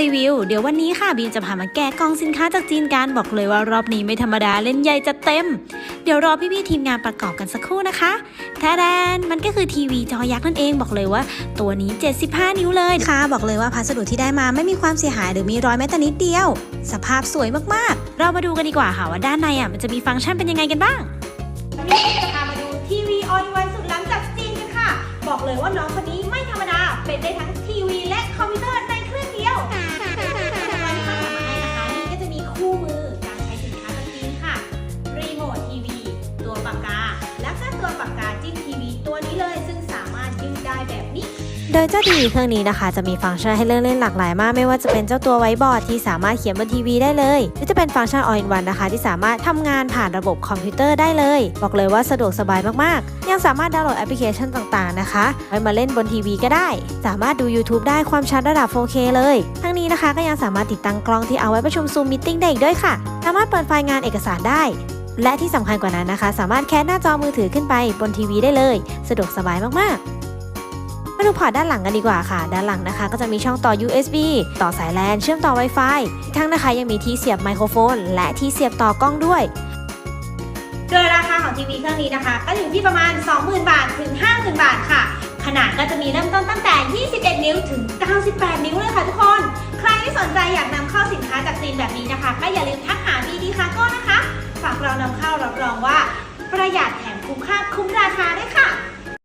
รีวิว เดี๋ยววันนี้ค่ะบีมจะพามาแกะกล่องสินค้าจากจีนกันบอกเลยว่ารอบนี้ไม่ธรรมดาเล่นใหญ่จะเต็ม เดี๋ยวรอพี่ๆทีมงานประกอบกันสักครู่นะคะแทแดนมันก็คือทีวีจอยักษ์นั่นเองบอกเลยว่า ตัวนี้ 75 นิ้วเลยค่ะ บอกเลยว่าพัสดุที่ได้มาไม่มีความเสียหายหรือมีรอยแม้แต่นิดเดียว สภาพสวยมากเรามาดูกันดีกว่าค่ะว่าด้านในอะมันจะมีฟังก์ชันเป็นยังไงกันบ้างวันนี้จะพามาดูทีวีออนวันสุดล้ำจากจีนกันค่ะ บอกเลยว่าน้องคนนี้ไม่ธรรมดาเป็นได้ทั้งทีวีและคอมพิวเตอร์ แล้วก็ตัวปากกาจิ้มทีวีตัวนี้เลยซึ่งสามารถยืดได้แบบนี้ โดยเจ้าทีวีเครื่องนี้นะคะ จะมีฟังก์ชันให้เลือกเล่นหลากหลายมาก ไม่ว่าจะเป็นเจ้าตัวไวบอร์ดที่สามารถเขียนบนทีวีได้เลย หรือจะเป็นฟังก์ชัน All in One นะคะ ที่สามารถทำงานผ่านระบบคอมพิวเตอร์ได้เลย บอกเลยว่าสะดวกสบายมากๆ ยังสามารถดาวน์โหลดแอปพลิเคชันต่างๆนะคะไว้มาเล่นบนทีวีก็ได้ สามารถดู YouTube ได้ความชัดระดับ 4K เลย ทั้งนี้นะคะก็ยังสามารถติดตั้งกล้องที่เอาไว้ประชุมซูมมิทติ้งได้อีกด้วยค่ะ สามารถเปิดไฟล์งานเอกสารได้ และที่สำคัญกว่านั้นนะคะ สามารถแคสหน้าจอมือถือขึ้นไปบนทีวีได้เลย สะดวกสบายมากๆ มาดูพอร์ตด้านหลังกันดีกว่าค่ะ ด้านหลังนะคะ ก็จะมีช่องต่อ USB ต่อสายแลนเชื่อมต่อ Wi-Fi ทั้งนะคะยังมีที่เสียบไมโครโฟน และที่เสียบต่อกล้องด้วยโดยราคาของทีวีเครื่องนี้นะคะ ก็อยู่ที่ประมาณ 20,000 บาทถึง 50,000 บาทค่ะ ขนาดก็จะมีเริ่มต้นตั้งแต่ 21 นิ้วถึง 98 นิ้วเลยค่ะทุกคน ใครที่สนใจอยากนำเข้าสินค้าจากจีนแบบนี้นะคะ ก็อย่าลืมทักหาบีดีคาโก้นะ เรานำเข้ารับรองว่า ประหยัดแถมคุ้มค่าคุ้มราคาด้วยค่ะ